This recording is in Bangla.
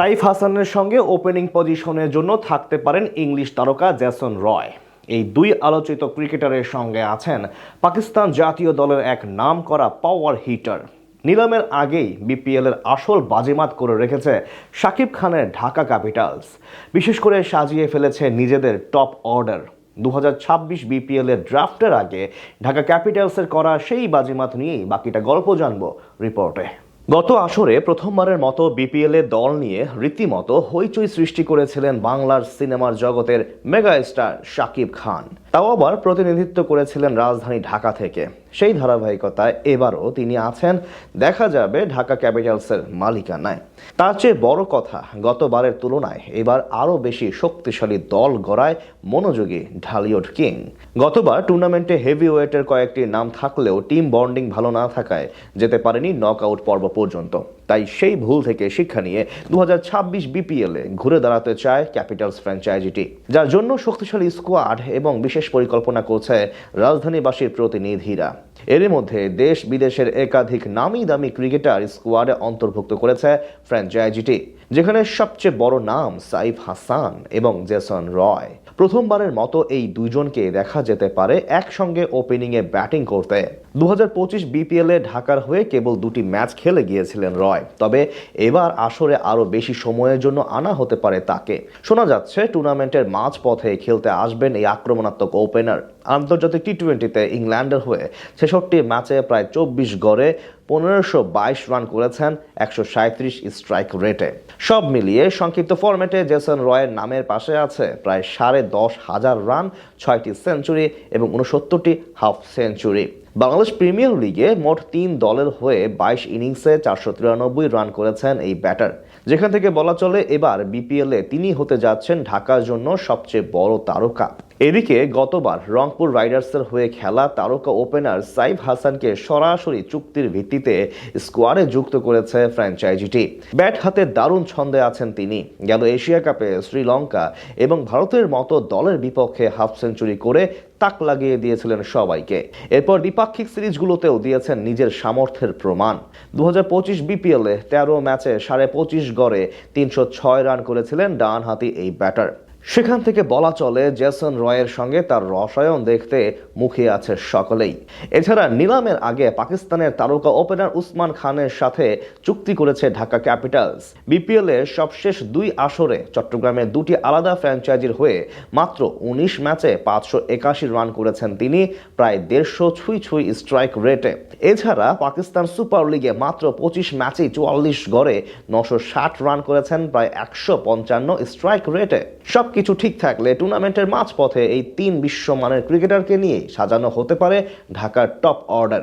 সাইফ হাসানের সঙ্গে ওপেনিং পজিশনের জন্য থাকতে পারেন ইংলিশ তারকা জ্যাসন রয়। এই দুই আলোচিত ক্রিকেটারের সঙ্গে আছেন পাকিস্তান জাতীয় দলের এক নাম করা পাওয়ার হিটার নিলামের আগেই বিপিএল এর আসল বাজিমাত করে রেখেছে শাকিব খানের ঢাকা ক্যাপিটালস। বিশেষ করে সাজিয়ে ফেলেছে নিজেদের টপ অর্ডার দু হাজার বিপিএল এর ড্রাফটের আগে ঢাকা ক্যাপিটালসের করা সেই বাজিমাত নিয়েই বাকিটা গল্প জানব রিপোর্টে। গত আসরে প্রথমবারের মতো বিপিএল দল নিয়ে রীতিমতো হইচই সৃষ্টি করেছিলেন বাংলার সিনেমার জগতের মেগা স্টার শাকিব খান। তাও আবার প্রতিনিধিত্ব করেছিলেন রাজধানী ঢাকা থেকে। সেই ধারাবাহিকতায় এবারও তিনি আছেন। দেখা যাবে ঢাকা ক্যাপিটালসের মালিকানায়। তার চেয়ে বড় কথা, গতবারের তুলনায় এবার আরও বেশি শক্তিশালী দল গড়ায় মনোযোগী ঢালিউড কিং। গতবার টুর্নামেন্টে হেভি ওয়েটের কয়েকটি নাম থাকলেও টিম বন্ডিং ভালো না থাকায় যেতে পারেনি নক আউট পর্ব পর্যন্ত। তাই সেই ভুল থেকে শিক্ষা নিয়ে দু বিপিএল ঘুরে দাঁড়াতে চায় ক্যাপিটালস ফ্র্যাঞ্চাইজিটি, যার জন্য শক্তিশালী স্কোয়াড এবং বিশেষ পরিকল্পনা করছে রাজধানীবাসীর প্রতিনিধিরা। এর মধ্যে দেশ বিদেশের একাধিক নামি দামি ক্রিকেটার স্কোয়াডে অন্তর্ভুক্ত করেছে ফ্র্যাঞ্চাইজিটি। যেখানে সবচেয়ে বড় নাম সাইফ হাসান এবং জেসন রয়। প্রথমবারের মতো এই দুজনকে দেখা যেতে পারে একসঙ্গে ওপেনিংয়ে ব্যাটিং করতে। দু বিপিএল ঢাকার হয়ে কেবল দুটি ম্যাচ খেলে গিয়েছিলেন রয়। তবে এবার আসরে আরও বেশি সময়ের জন্য আনা হতে পারে তাকে। শোনা যাচ্ছে, টুর্নামেন্টের মাঝ পথে খেলতে আসবেন এই আক্রমণাত্মক ওপেনার। আন্তর্জাতিক টি টোয়েন্টিতে ইংল্যান্ডের হয়ে ছেষট্টি ম্যাচে প্রায় চব্বিশ গড়ে পনেরোশো বাইশ রান করেছেন একশো সাঁত্রিশ স্ট্রাইক রেটে। সব মিলিয়ে সংক্ষিপ্ত ফরম্যাটে জেসন রয়ের নামের পাশে আছে প্রায় সাড়ে দশ হাজার রান, ছয়টি সেঞ্চুরি এবং উনসত্তরটি হাফ সেঞ্চুরি। বাংলাদেশ প্রিমিয়ার লিগে মোট তিন দলের হয়ে বাইশ ইনিংসে চারশো তিরানব্বই রান করেছেন এই ব্যাটার। যেখান থেকে বলা চলে এবার বিপিএলে তিনি হতে যাচ্ছেন ঢাকার জন্য সবচেয়ে বড় তারকা। এদিকে গতবার রংপুর রাইডার্সের হয়ে খেলা তারকা ওপেনার সাইফ হাসানকে সরাসরি চুক্তির ভিত্তিতে স্কোয়াডে যুক্ত করেছে ফ্র্যাঞ্চাইজিটি। ব্যাট হাতে দারুণ ছন্দে আছেন তিনি। গেল এশিয়া কাপে শ্রীলঙ্কা এবং ভারতের মতো দলের বিপক্ষে হাফ সেঞ্চুরি করে তাক লাগিয়ে দিয়েছিলেন সবাইকে। এরপর দ্বিপাক্ষিক সিরিজগুলোতেও দিয়েছেন নিজের সামর্থ্যের প্রমাণ। দু বিপিএল এ তেরো ম্যাচে সাড়ে পঁচিশ গড়ে তিনশো ছয় রান করেছিলেন ডান হাতি এই ব্যাটার। সেখান থেকে বলা চলে জেসন রয়ের সঙ্গে তার রসায়ন দেখতে মুখে আছে সকলেই। এছাড়া নিলামের আগে পাকিস্তানের তারকা ওপেনার উসমান খানের সাথে চুক্তি করেছে ঢাকা ক্যাপিটালস। বিপিএল এর সবশেষ দুই আসরে চট্টগ্রামে দুটি আলাদা ফ্র্যাঞ্চাইজির হয়ে মাত্র উনিশ ম্যাচে পাঁচশো একাশি রান করেছেন তিনি, প্রায় দেড়শো ছুঁই ছুঁই স্ট্রাইক রেটে এছাড়া পাকিস্তান সুপার লিগে মাত্র পঁচিশ ম্যাচেই চুয়াল্লিশ গড়ে নশো ষাট রান করেছেন, প্রায় একশো পঞ্চান্ন স্ট্রাইক রেটে সবকিছু ঠিক থাকলে টুর্নামেন্টের মাঝপথে এই তিন বিশ্বমানের ক্রিকেটারকে নিয়ে সাজানো হতে পারে ঢাকার টপ অর্ডার